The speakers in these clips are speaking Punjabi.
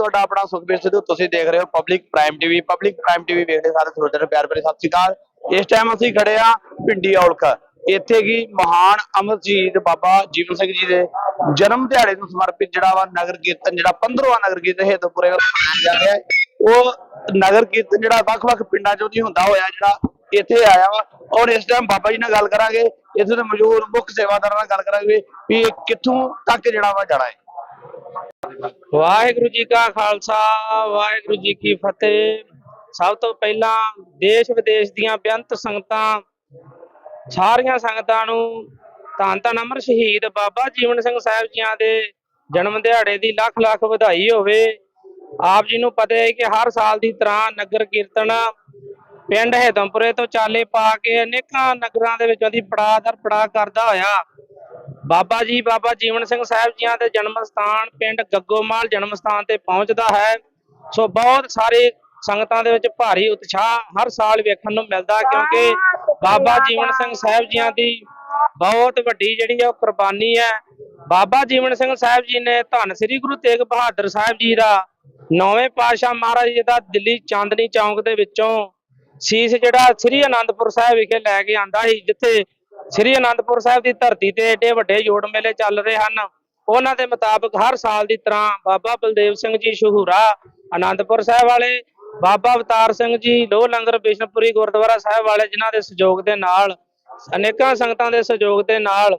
ਤੁਹਾਡਾ ਆਪਣਾ ਸੁਖਬੀਰ ਸਿੱਧੂ, ਤੁਸੀਂ ਦੇਖ ਰਹੇ ਹੋ public prime TV public prime TV ਵੇਖਦੇ ਸਾਰੇ ਸਰੋਤਿਆਂ ਨੂੰ ਪਿਆਰ ਭਰੀ ਸਤਿ ਸ਼੍ਰੀ ਅਕਾਲ। ਇਸ ਟਾਈਮ ਅਸੀਂ ਖੜੇ ਆ ਪਿੰਡੀ ਔਲਖ। ਇੱਥੇ ਕੀ ਮਹਾਨ ਅਮਰਜੀਤ ਬਾਬਾ ਜੀਵਨ ਸਿੰਘ ਜੀ ਦੇ ਜਨਮ ਦਿਹਾੜੇ ਨੂੰ ਸਮਰਪਿਤ ਜਿਹੜਾ ਵਾ ਨਗਰ ਕੀਰਤਨ, ਜਿਹੜਾ 15ਵਾਂ ਨਗਰ ਕੀਰਤਨ ਹੇਤਪੁਰੇ ਵੱਲੋਂ ਮਨਾਇਆ ਜਾ ਰਿਹਾ ਉਹ ਨਗਰ ਕੀਰਤਨ ਜਿਹੜਾ ਵੱਖ-ਵੱਖ ਪਿੰਡਾਂ ਚੋਂ ਦੀ ਹੁੰਦਾ ਹੋਇਆ ਜਿਹੜਾ ਇੱਥੇ ਆਇਆ ਵਾ। ਔਰ ਇਸ ਟਾਈਮ ਬਾਬਾ ਜੀ ਨਾਲ ਗੱਲ ਕਰਾਂਗੇ। ਇੱਥੇ ਦੇ ਮੌਜੂਦ ਮੁੱਖ ਸੇਵਾਦਾਰਾਂ ਨਾਲ ਗੱਲ ਕਰਾਂਗੇ ਵੀ ਇਹ ਕਿੱਥੋਂ ਤੱਕ ਜਿਹੜਾ ਵਾ ਜਾਣਾ ਹੈ। ਵਾਹਿਗੁਰੂ ਜੀ ਕਾ ਖਾਲਸਾ, ਵਾਹਿਗੁਰੂ ਜੀ ਕੀ ਫਤਿਹ। ਸਭ ਤੋਂ ਪਹਿਲਾਂ ਦੇਸ਼ ਵਿਦੇਸ਼ ਦੀਆਂ ਬੇਅੰਤ ਸੰਗਤਾਂ, ਸਾਰੀਆਂ ਸੰਗਤਾਂ ਨੂੰ ਧੰਨ ਧੰਨ ਅਮਰ ਸ਼ਹੀਦ ਬਾਬਾ ਜੀਵਨ ਸਿੰਘ ਸਾਹਿਬ ਜੀਆਂ ਦੇ ਜਨਮ ਦਿਹਾੜੇ ਦੀ ਲੱਖ ਲੱਖ ਵਧਾਈ ਹੋਵੇ। ਆਪ ਜੀ ਨੂੰ ਪਤਾ ਹੈ ਕਿ ਹਰ ਸਾਲ ਦੀ ਤਰ੍ਹਾਂ ਨਗਰ ਕੀਰਤਨ ਪਿੰਡ ਹੈਦਮਪੁਰੇ ਤੋਂ ਚਾਲੇ ਪਾ ਕੇ ਅਨੇਕਾਂ ਨਗਰਾਂ ਦੇ ਵਿੱਚੋਂ ਦੀ ਪੜਾਅ ਦਰ ਪੜਾਅ ਕਰਦਾ ਹੋਇਆ ਬਾਬਾ ਜੀ, ਬਾਬਾ ਜੀਵਨ ਸਿੰਘ ਸਾਹਿਬ ਜੀਆਂ ਦੇ ਜਨਮ ਸਥਾਨ ਪਿੰਡ ਗੱਗੋਮਾਲ ਜਨਮ ਸਥਾਨ ਤੇ ਪਹੁੰਚਦਾ ਹੈ। ਸੋ ਬਹੁਤ ਸਾਰੇ ਸੰਗਤਾਂ ਦੇ ਵਿੱਚ ਭਾਰੀ ਉਤਸ਼ਾਹ ਹਰ ਸਾਲ ਵੇਖਣ ਨੂੰ ਮਿਲਦਾ ਕਿਉਂਕਿ ਬਾਬਾ ਜੀਵਨ ਸਿੰਘ ਸਾਹਿਬ ਜੀਆਂ ਦੀ ਬਹੁਤ ਵੱਡੀ ਜਿਹੜੀ ਹੈ ਉਹ ਕੁਰਬਾਨੀ ਹੈ। ਬਾਬਾ ਜੀਵਨ ਸਿੰਘ ਸਾਹਿਬ ਜੀ ਨੇ ਧੰਨ ਸ੍ਰੀ ਗੁਰੂ ਤੇਗ ਬਹਾਦਰ ਸਾਹਿਬ ਜੀ ਦਾ ਨੌਵੇਂ ਪਾਤਸ਼ਾਹ ਮਹਾਰਾਜ ਜੀ ਦਾ ਦਿੱਲੀ ਚਾਂਦਨੀ ਚੌਂਕ ਦੇ ਵਿੱਚੋਂ ਸੀਸ ਜਿਹੜਾ ਸ੍ਰੀ ਅਨੰਦਪੁਰ ਸਾਹਿਬ ਵਿਖੇ ਲੈ ਕੇ ਆਂਦਾ ਸੀ, ਜਿੱਥੇ ਸ੍ਰੀ ਅਨੰਦਪੁਰ ਸਾਹਿਬ ਦੀ ਧਰਤੀ ਤੇ ਏਡੇ ਵੱਡੇ ਜੋੜ ਮੇਲੇ ਚੱਲ ਰਹੇ ਹਨ। ਉਹਨਾਂ ਦੇ ਮੁਤਾਬਕ ਹਰ ਸਾਲ ਦੀ ਤਰ੍ਹਾਂ ਬਾਬਾ ਬਲਦੇਵ ਸਿੰਘ ਜੀ ਸ਼ਹੂਰਾ, ਅਨੰਦਪੁਰ ਸਾਹਿਬ ਵਾਲੇ, ਬਾਬਾ ਅਵਤਾਰ ਸਿੰਘ ਜੀ, ਲੋਹ ਲੰਗਰ ਬਿਸ਼ਨਪੁਰੀ, ਗੁਰਦੁਆਰਾ ਸਾਹਿਬ ਵਾਲੇ, ਜਿਨ੍ਹਾਂ ਦੇ ਸਹਿਯੋਗ ਦੇ ਨਾਲ, ਅਨੇਕਾਂ ਸੰਗਤਾਂ ਦੇ ਸਹਿਯੋਗ ਦੇ ਨਾਲ,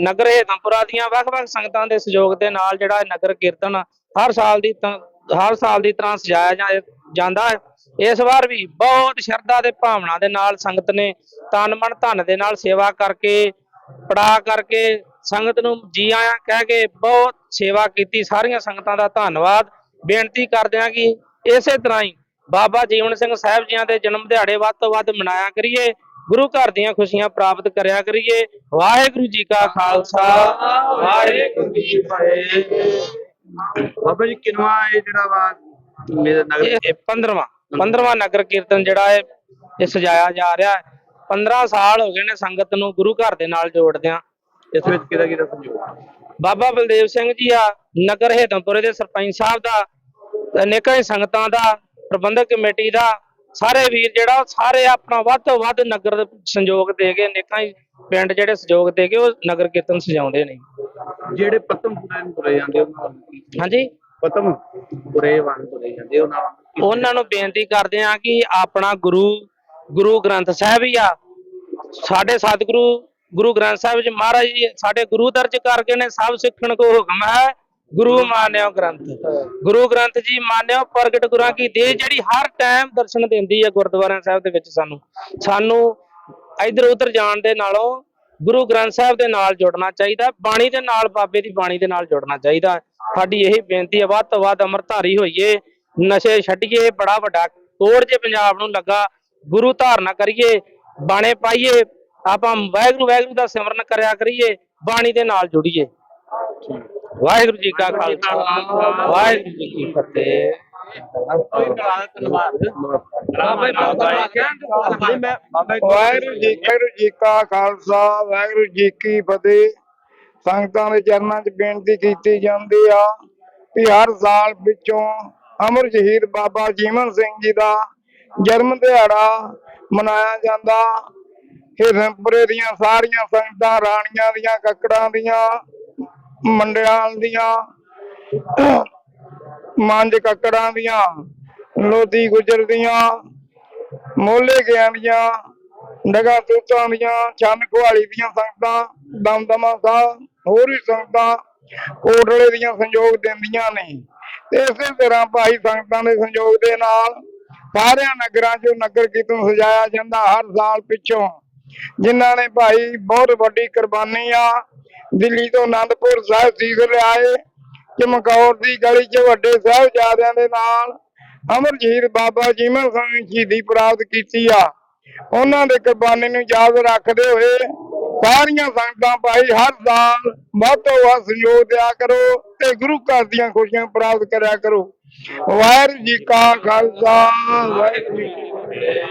ਨਗਰ ਹੇਤਮਪੁਰਾ ਦੀਆਂ ਵੱਖ-ਵੱਖ ਸੰਗਤਾਂ ਦੇ ਸਹਿਯੋਗ ਦੇ ਨਾਲ ਜਿਹੜਾ ਨਗਰ ਕੀਰਤਨ ਹਰ ਸਾਲ ਦੀ ਤਾਂ, ਹਰ ਸਾਲ ਦੀ ਤਰ੍ਹਾਂ ਸਜਾਇਆ ਜਾ- ਜਾਂਦਾ ਹੈ। ਇਸ ਵਾਰ ਵੀ ਬਹੁਤ ਸ਼ਰਧਾ ਤੇ ਭਾਵਨਾ ਦੇ ਨਾਲ ਸੰਗਤ ਨੇ ਤਨ ਮਨ ਧਨ ਦੇ ਨਾਲ ਸੇਵਾ ਕਰਕੇ, ਪੜਾ ਕਰਕੇ ਸੰਗਤ ਨੂੰ ਜੀ ਆਇਆਂ ਕਹਿ ਕੇ ਬਹੁਤ ਸੇਵਾ ਕੀਤੀ। ਸਾਰੀਆਂ ਸੰਗਤਾਂ ਦਾ ਧੰਨਵਾਦ। ਬੇਨਤੀ ਕਰਦੇ ਹਾਂ ਕਿ ਇਸੇ ਤਰ੍ਹਾਂ ਹੀ ਬਾਬਾ ਜੀਵਨ ਸਿੰਘ ਸਾਹਿਬ ਜੀਆਂ ਦੇ ਜਨਮ ਦਿਹਾੜੇ ਵੱਧ ਤੋਂ ਵੱਧ ਮਨਾਇਆ ਕਰੀਏ। ਗੁਰੂ ਘਰ ਦੀਆਂ ਖੁਸ਼ੀਆਂ ਪ੍ਰਾਪਤ ਕਰਿਆ ਕਰੀਏ। ਵਾਹਿਗੁਰੂ ਜੀ ਕਾ ਖਾਲਸਾ। ਵਾਹਿਗੁਰੂ ਜੀ ਕੀ ਫਤਿਹ। ਬਾਬਾ ਜੀ, ਕਿਨਵਾ ਇਹ ਜਿਹੜਾ ਵਾ ਮੇਰਾ ਨਗਰ ਇਹ 15ਵਾਂ 15ਵਾਂ ਨਗਰ ਕੀਰਤਨ ਜਿਹੜਾ ਹੈ ਇਹ ਸਜਾਇਆ ਜਾ ਰਿਹਾ ਹੈ। 15 ਸਾਲ ਹੋ ਗਏ ਨੇ ਸੰਗਤ ਨੂੰ ਗੁਰੂ ਘਰ ਦੇ ਨਾਲ ਜੋੜਦਿਆਂ ਇਸ ਵਿੱਚ ਕਿਹਦਾ ਕਿਹਦਾ ਸੰਯੋਗ ਬਾਬਾ ਬਲਦੇਵ ਸਿੰਘ ਜੀ ਆ ਨਗਰ ਹੇਦਮਪੁਰੇ ਦੇ ਸਰਪੰਚ ਸਾਹਿਬ ਦਾ ਅਨੇਕਾਂ ਹੀ ਸੰਗਤਾਂ ਦਾ ਪ੍ਰਬੰਧਕ ਕਮੇਟੀ ਦਾ ਸਾਰੇ ਵੀਰ ਜਿਹੜਾ ਸਾਰੇ ਆਪਣਾ ਵੱਧ ਤੋਂ ਵੱਧ ਨਗਰ ਦੇ ਸੰਯੋਗ ਦੇ ਕੇ ਅਨੇਕਾਂ ਹੀ ਪਿੰਡ ਜਿਹੜੇ ਸਹਿਯੋਗ ਦੇ ਕੇ ਉਹ ਨਗਰ ਕੀਰਤਨ ਸਜਾਉਂਦੇ ਨੇ। ਜਿਹੜੇ ਪਤਮ ਪੁਰੇ ਨੂੰ ਤੁਰੇ ਜਾਂਦੇ ਉਹਨਾਂ ਹਾਂਜੀ? ਪਤਮ ਪੁਰੇ ਵਾਂਗ ਤੁਰੇ ਜਾਂਦੇ ਉਹਨਾਂ ਵੱਲ ਉਹਨਾਂ ਨੂੰ ਬੇਨਤੀ ਕਰਦੇ ਆ ਕਿ ਆਪਣਾ ਗੁਰੂ ਗੁਰੂ ਗ੍ਰੰਥ ਸਾਹਿਬ ਹੀ ਆ। ਸਾਡੇ ਸਤਿਗੁਰੂ, ਗੁਰੂ ਗ੍ਰੰਥ ਸਾਹਿਬ ਜੀ ਮਹਾਰਾਜ ਜੀ, ਸਾਡੇ ਗੁਰੂ ਦਰਜ ਕਰਕੇ ਨੇ, ਸਭ ਸਿੱਖਣ ਕੋ ਹੁਕਮ ਹੈ। ਗੁਰੂ ਮਾਨਿਓ ਗ੍ਰੰਥ। ਗੁਰੂ ਗ੍ਰੰਥ ਜੀ ਮਾਨਿਓ, ਪ੍ਰਗਟ ਗੁਰਾਂ ਕੀ ਦੇ, ਜਿਹੜੀ ਹਰ ਟਾਈਮ ਦਰਸ਼ਨ ਦਿੰਦੀ ਹੈ ਗੁਰਦੁਆਰਾ ਸਾਹਿਬ ਦੇ ਵਿੱਚ ਸਾਨੂੰ। ਸਾਨੂੰ ਇਧਰ ਉਧਰ ਜਾਣ ਦੇ ਨਾਲੋਂ ਗੁਰੂ ਗ੍ਰੰਥ ਸਾਹਿਬ ਦੇ ਨਾਲ ਜੁੜਨਾ ਚਾਹੀਦਾ, ਬਾਣੀ ਦੇ ਨਾਲ ਬਾਬੇ ਦੀ ਬਾਣੀ ਦੇ ਨਾਲ ਜੁੜਨਾ ਚਾਹੀਦਾ। ਸਾਡੀ ਇਹੀ ਬੇਨਤੀ ਹੈ, ਵੱਧ ਤੋਂ ਵੱਧ ਅੰਮ੍ਰਿਤਧਾਰੀ ਹੋਈਏ, ਨਸ਼ੇ ਛੱਡੀਏ, ਬੜਾ ਵੱਡਾ ਤੋੜ ਜੇ ਪੰਜਾਬ ਨੂੰ ਲੱਗਾ, ਗੁਰੂ ਧਾਰਨਾ ਕਰੀਏ, ਬਾਣੇ ਪਾਈਏ, ਆਪਾਂ ਵਾਹਿਗੁਰੂ ਵਾਹਿਗੁਰੂ ਦਾ ਸਿਮਰਨ ਕਰਿਆ ਕਰੀਏ, ਬਾਣੀ ਦੇ ਨਾਲ ਜੁੜੀਏ। ਵਾਹਿਗੁਰੂ ਜੀ ਕਾ ਖਾਲਸਾ, ਵਾਹਿਗੁਰੂ ਜੀ ਕੀ ਫਤਿਹ। ਵਾਹਿਗੁਰੂ ਜੀ ਵਾਹਿਗੁਰੂ ਜੀ ਕਾ ਖਾਲਸਾ, ਵਾਹਿਗੁਰੂ ਜੀ ਕੀ ਫਤਿਹ। ਸੰਗਤਾਂ ਦੇ ਚਰਨਾਂ 'ਚ ਬੇਨਤੀ ਕੀਤੀ ਜਾਂਦੀ ਆ ਕਿ ਹਰ ਸਾਲ ਵਿੱਚੋਂ ਅਮਰ ਸ਼ਹੀਦ ਬਾਬਾ ਜੀਵਨ ਸਿੰਘ ਜੀ ਦਾ ਜਨਮ ਦਿਹਾੜਾ ਮਨਾਇਆ ਜਾਂਦਾ। ਹਿਰਨਪੁਰੇ ਦੀਆਂ ਸਾਰੀਆਂ ਸੰਗਤਾਂ, ਰਾਣੀਆਂ ਦੀਆਂ, ਕੱਕੜਾਂ ਦੀਆਂ ਮੰਡਿਆਲ ਦੀਆਂ, ਮੰਜ ਕੱਕੜਾਂ ਦੀਆਂ, ਲੋਧੀ ਗੁਜਰ ਦੀਆਂ, ਮੋਲੇ ਗਿਆਂ ਦੀਆਂ ਨਗਾ ਤੂਤਾਂ ਦੀਆਂ ਚੰਨ ਕੁਹਾਲੀ ਦੀਆਂ ਸੰਗਤਾਂ ਦਮਦਮਾ ਸਾਹਿਬ ਹੋਰ ਵੀ ਸੰਗਤਾਂ ਕੋਟਲੇ ਦੀਆਂ ਸੰਯੋਗ ਦਿੰਦੀਆਂ ਨੇ। ਤੇ ਇਸੇ ਤਰ੍ਹਾਂ ਭਾਈ ਸੰਗਤਾਂ ਦੇ ਸੰਯੋਗ ਦੇ ਨਾਲ ਸਾਰਿਆਂ ਨਗਰਾਂ 'ਚੋਂ ਨਗਰ ਕੀਰਤਨ ਸਜਾਇਆ ਜਾਂਦਾ ਹਰ ਸਾਲ ਪਿੱਛੋਂ। ਜਿਨ੍ਹਾਂ ਨੇ ਭਾਈ ਬਹੁਤ ਵੱਡੀ ਕੁਰਬਾਨੀ ਆ। ਦਿੱਲੀ ਤੋਂ ਆਨੰਦਪੁਰ ਸਾਹਿਬ ਸੀਸ ਲਿਆਏ। ਚਮਕੌਰ ਦੀ ਗਲੀ 'ਚ ਵੱਡੇ ਸਾਹਿਬਜ਼ਾਦਿਆਂ ਦੇ ਨਾਲ ਅਮਰ ਸ਼ਹੀਦ ਬਾਬਾ ਜੀਵਨ ਸਿੰਘ ਸ਼ਹੀਦੀ ਪ੍ਰਾਪਤ ਕੀਤੀ ਆ। ਉਹਨਾਂ ਦੇ ਕੁਰਬਾਨੀ ਨੂੰ ਯਾਦ ਰੱਖਦੇ ਹੋਏ ਸਾਰੀਆਂ ਸੰਗਤਾਂ ਭਾਈ ਹਰ ਸਾਲ ਵੱਧ ਤੋਂ ਵੱਧ ਸਹਿਯੋਗ ਦਿਆ ਕਰੋ ਤੇ ਗੁਰੂ ਘਰ ਦੀਆਂ ਖੁਸ਼ੀਆਂ ਪ੍ਰਾਪਤ ਕਰਿਆ ਕਰੋ। ਵਾਹਿਗੁਰੂ ਜੀ ਕਾ ਖਾਲਸਾ, ਵਾਹਿਗੁਰੂ ਜੀ ਕੀ ਫਤਿਹ।